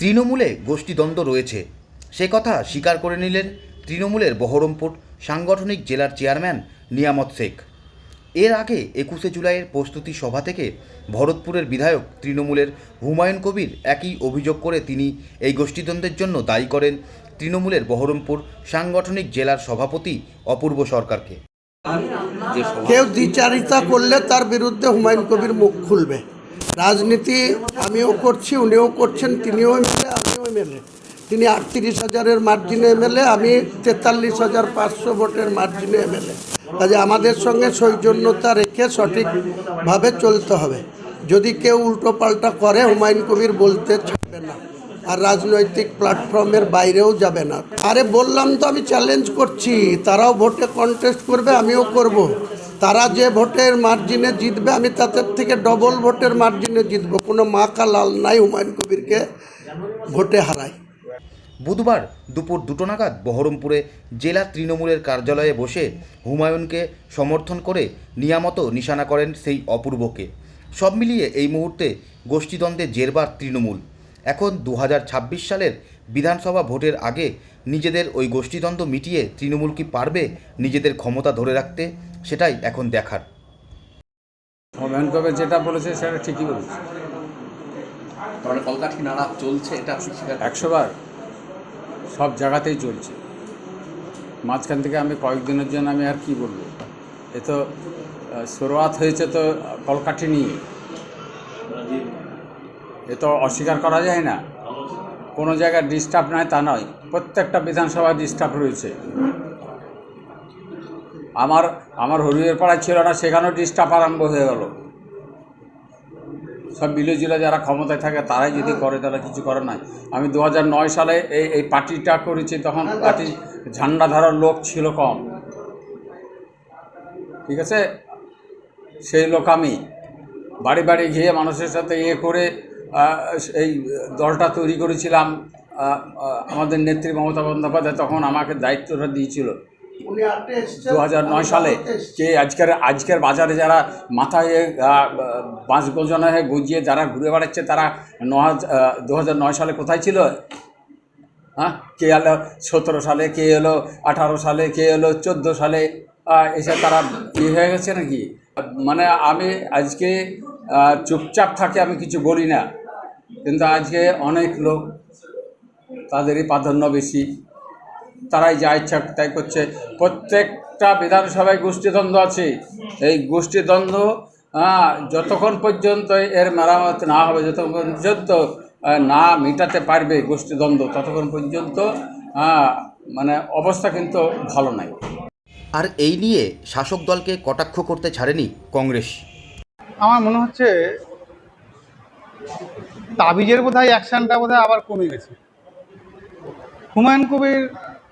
তৃণমূলে গোষ্ঠীদ্বন্দ্ব রয়েছে। সে কথা স্বীকার করে নিলেন তৃণমূলের বহরমপুর সাংগঠনিক জেলার চেয়ারম্যান নিয়ামত শেখ। এর আগে একুশে জুলাইয়ের প্রস্তুতি সভা থেকে ভরতপুরের বিধায়ক তৃণমূলের হুমায়ুন কবির একই অভিযোগ করে তিনি এই গোষ্ঠীদ্বন্দ্বের জন্য দায়ী করেন তৃণমূলের বহরমপুর সাংগঠনিক জেলার সভাপতি অপূর্ব সরকারকে। কেউ দ্বিচারিতা করলে তার বিরুদ্ধে হুমায়ুন কবির মুখ খুলবে। রাজনীতি আমিও করছি, উনিও করছেন, তিনিও এমএলএ, আমিও এমএলএ। তিনি আটত্রিশ হাজারের মার্জিনে এমএলএ, আমি তেতাল্লিশ হাজার পাঁচশো ভোটের মার্জিনে এমএলএ। কাজে আমাদের সঙ্গে সৌজন্যতা রেখে সঠিকভাবে চলতে হবে। যদি কেউ উল্টো পাল্টা করে, হুমায়ুন কবির বলতে ছাড়বে না। আর রাজনৈতিক প্ল্যাটফর্মের বাইরেও যাবে না। আরে বললাম তো আমি চ্যালেঞ্জ করছি, তারাও ভোটে কন্টেস্ট করবে, আমিও করব। তারা যে ভোটের মার্জিনে জিতবে, আমি তাদের থেকে ডবল ভোটের মার্জিনে জিতবো। কোনো মা কা লাল নাই হুমায়ুন কবিরকে ভোটে হারাই বুধবার দুপুর দুটো নাগাদ বহরমপুরে জেলা তৃণমূলের কার্যালয়ে বসে হুমায়ুনকে সমর্থন করে নিয়ামত নিশানা করেন সেই অপূর্বকে। সব মিলিয়ে এই মুহূর্তে গোষ্ঠীদ্বন্দ্বে জেরবার তৃণমূল। এখন দু হাজার ছাব্বিশ সালের বিধানসভা ভোটের আগে নিজেদের ওই গোষ্ঠীদ্বন্দ্ব মিটিয়ে তৃণমূল কি পারবে নিজেদের ক্ষমতা ধরে রাখতে? সেটাই এখন দেখার। হুমায়ুন কবির যেটা বলেছে সেটা ঠিকই বলেছে। তাহলে কলকাঠি নাড়া চলছে? এটা স্বীকার সব জায়গাতেই চলছে। মাঝখান থেকে আমি কয়েকদিনের জন্য আমি আর কি বলব? এ তো শুরুয়াত হয়েছে তো কলকাঠি নিয়ে। এ তো অস্বীকার করা যায় না। কোনো জায়গায় ডিস্টার্ব নাই তা নয়। প্রত্যেকটা বিধানসভায় ডিস্টার্ব রয়েছে। আমার আমার হরিয়ের পাড়ায় ছিল না, সেখানেও ডিস্টার্ব আরম্ভ হয়ে গেল। সব বিলোজিরা যারা ক্ষমতায় থাকে, তারাই যদি করে তারা কিছু করে নাই। আমি দু সালে এই এই পার্টিটা করেছি, তখন পার্টি ঝান্ডা ধরার লোক ছিল কম। ঠিক আছে? সেই লোক আমি। বাড়ি বাড়ি গিয়ে মানুষের সাথে ইয়ে করে এই দলটা তৈরি করেছিলাম আমাদের নেত্রী মমতা বন্দ্যোপাধ্যায় তখন আমাকে দায়িত্বটা দিয়েছিল। দু হাজার নয় সালে কে আজকের আজকের বাজারে যারা মাথায় বাঁশ গোজনে হয়ে গুজিয়ে যারা ঘুরে বেড়াচ্ছে তারা ন দু হাজার নয় সালে কোথায় ছিল? হ্যাঁ? কে এলো সতেরো সালে কে এলো আঠারো সালে কে এলো চোদ্দ সালে এসে তারা ইয়ে হয়ে গেছে নাকি? মানে আমি আজকে চুপচাপ থাকে আমি কিছু বলি না। কিন্তু আজকে অনেক লোক তাদেরই প্রাধান্য বেশি। তারাই যা ইচ্ছা তাই করছে। প্রত্যেকটা বিধানসভায় গোষ্ঠীদ্বন্দ্ব আছে। এই গোষ্ঠীদ্বন্দ্ব যতক্ষণ পর্যন্ত এর মেরামত না হবে যতক্ষণ পর্যন্ত না মেটাতে পারবে গোষ্ঠীদ্বন্দ্ব ততক্ষণ পর্যন্ত মানে অবস্থা কিন্তু ভালো নাই। আর এই নিয়ে শাসক দলকে কটাক্ষ করতে ছাড়েনি কংগ্রেস? আমার মনে হচ্ছে তাবিজের বোধহয় অ্যাকশানটা বোধহয় আবার কমে গেছে। হুমায়ুন কবির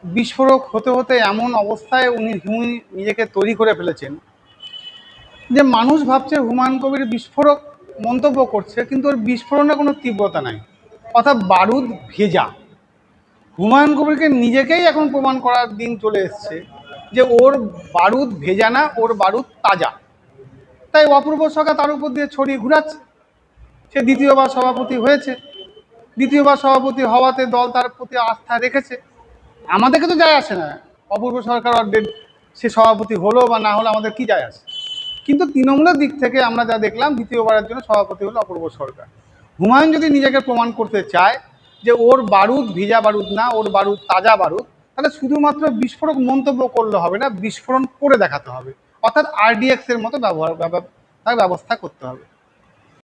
বিস্ফোরক হতে হতে এমন অবস্থায় উনি উনি নিজেকে তৈরি করে ফেলেছেন যে মানুষ ভাবছে হুমায়ুন কবির বিস্ফোরক মন্তব্য করছে, কিন্তু ওর বিস্ফোরণে কোনো তীব্রতা নাই। অর্থাৎ বারুদ ভেজা। হুমায়ুন কবিরকে নিজেকেই এখন প্রমাণ করার দিন চলে এসছে যে ওর বারুদ ভেজা না, ওর বারুদ তাজা। তাই অপূর্ব সরকার তার উপর দিয়ে ছড়িয়ে ঘুরাচ্ছে। সে দ্বিতীয়বার সভাপতি হয়েছে। দ্বিতীয়বার সভাপতি হওয়াতে দল তার প্রতি আস্থা রেখেছে। আমাদেরকে তো যায় আসে না। অপূর্ব সরকার অলরেডি সে সভাপতি হলো বা না হলো আমাদের কি যায় আসে? কিন্তু তৃণমূলের দিক থেকে আমরা যা দেখলাম, দ্বিতীয়বারের জন্য সভাপতি হলো অপূর্ব সরকার। হুমায়ুন যদি নিজেকে প্রমাণ করতে চায় যে ওর বারুদ ভিজা বারুদ না, ওর বারুদ তাজা বারুদ, তাহলে শুধুমাত্র বিস্ফোরক মন্তব্য করলে হবে না, বিস্ফোরণ করে দেখাতে হবে। অর্থাৎ আরডিএক্স এর মতো ব্যবহার, তার ব্যবস্থা করতে হবে।